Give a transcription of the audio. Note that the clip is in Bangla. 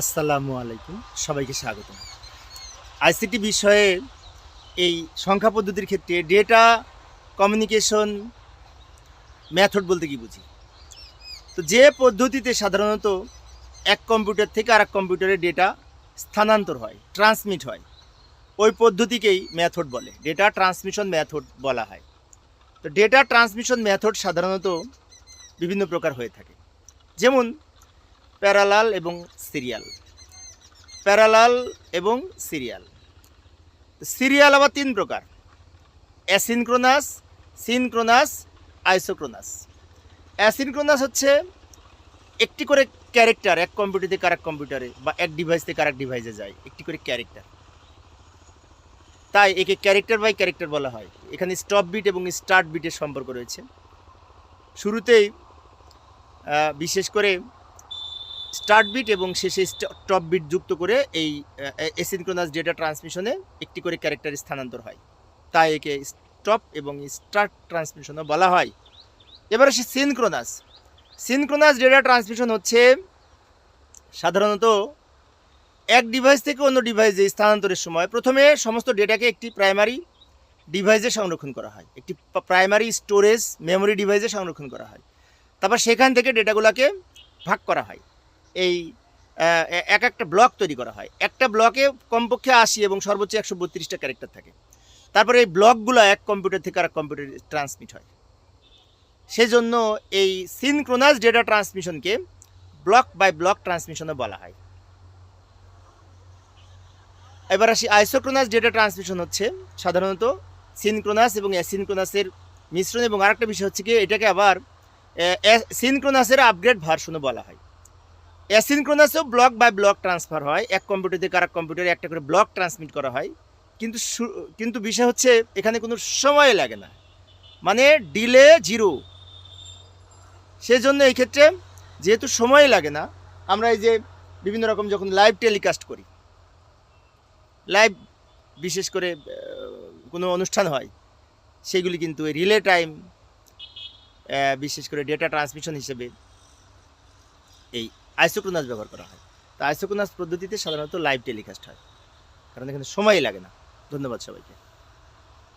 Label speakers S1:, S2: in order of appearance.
S1: আসসালামু আলাইকুম। সবাইকে স্বাগতম। আইসিটি বিষয়ে এই সংখ্যা পদ্ধতির ক্ষেত্রে ডেটা কমিউনিকেশন মেথড বলতে কি বুঝি? তো যে পদ্ধতিতে সাধারণত এক কম্পিউটার থেকে আরেক কম্পিউটারে ডেটা স্থানান্তর হয় ট্রান্সমিট হয়, ওই পদ্ধতিকেই মেথড বলে। ডেটা ট্রান্সমিশন মেথড বলা হয়। তো ডেটা ট্রান্সমিশন মেথড সাধারণত বিভিন্ন প্রকার হয়ে থাকে। যেমন প্যারালাল এবং সিরিয়াল। প্যারালাল এবং সিরিয়াল। সিরিয়াল আবার তিন প্রকার। Asynchronous, synchronous, isochronous. অ্যাসিনক্রোনাস হচ্ছে একটি করে ক্যারেক্টার, এক কম্পিউটার থেকে আরেক কম্পিউটারে বা এক ডিভাইস থেকে আরেক ডিভাইসে যায়, একটি করে ক্যারেক্টার। তাই একে ক্যারেক্টার বাই ক্যারেক্টার বলা হয়। এখানে স্টপ বিট এবং স্টার্ট বিটের সম্পর্ক রয়েছে। শুরুতেই বিশেষ করে স্টার্ট বিট এবং শেষে টপ বিট যুক্ত করে এই এসিনক্রোনাস ডেটা ট্রান্সমিশনে একটি করে ক্যারেক্টার স্থানান্তর হয়। তাই একে স্টপ এবং স্টার্ট ট্রান্সমিশনও বলা হয়। এবার আসে সিনক্রোনাস সিনক্রোনাস ডেটা ট্রান্সমিশন হচ্ছে সাধারণত এক ডিভাইস থেকে অন্য ডিভাইসে স্থানান্তরের সময় প্রথমে সমস্ত ডেটাকে একটি প্রাইমারি ডিভাইসে সংরক্ষণ করা হয়। একটি প্রাইমারি স্টোরেজ মেমোরি ডিভাইসে সংরক্ষণ করা হয়। তারপর সেখান থেকে ডেটাগুলোকে ভাগ করা হয়। এই এক একটা ব্লক তৈরি করা হয়। একটা ব্লকে কমপক্ষে আশি এবং সর্বোচ্চ একশো বত্রিশটা ক্যারেক্টার থাকে। তারপরে এই ব্লকগুলো এক কম্পিউটার থেকে আরেক কম্পিউটার ট্রান্সমিট হয়। সেজন্য এই সিনক্রোনাস ডেটা ট্রান্সমিশনকে ব্লক বাই ব্লক ট্রান্সমিশনও বলা হয়। এবার আসি আইসোক্রোনাস ডেটা ট্রান্সমিশন হচ্ছে সাধারণত সিনক্রোনাস এবং অ্যাসিনক্রোনাসের মিশ্রণ এবং আরেকটা বিষয় হচ্ছে কি, এটাকে আবার সিনক্রোনাসের আপগ্রেড ভার্সনও বলা হয়। অ্যাসিনক্রোনাসেও ব্লক বাই ব্লক ট্রান্সফার হয়। এক কম্পিউটার থেকে আরেক কম্পিউটারে একটা করে ব্লক ট্রান্সমিট করা হয়। কিন্তু কিন্তু বিষয় হচ্ছে এখানে কোনো সময় লাগে না। মানে ডিলে জিরো। সেজন্য এই ক্ষেত্রে যেহেতু সময় লাগে না, আমরা এই যে বিভিন্ন রকম যখন লাইভ টেলিকাস্ট করি, লাইভ বিশেষ করে কোনো অনুষ্ঠান হয়, সেগুলি কিন্তু রিলে টাইম বিশেষ করে ডেটা ট্রান্সমিশন হিসেবে এই আইসোক্রোনাস ব্যবহার করা হয়। তো আইসোক্রোনাস পদ্ধতিতে সাধারণত লাইভ টেলিকাস্ট হয়। কারণ এখানে সময় লাগে না। ধন্যবাদ সবাইকে।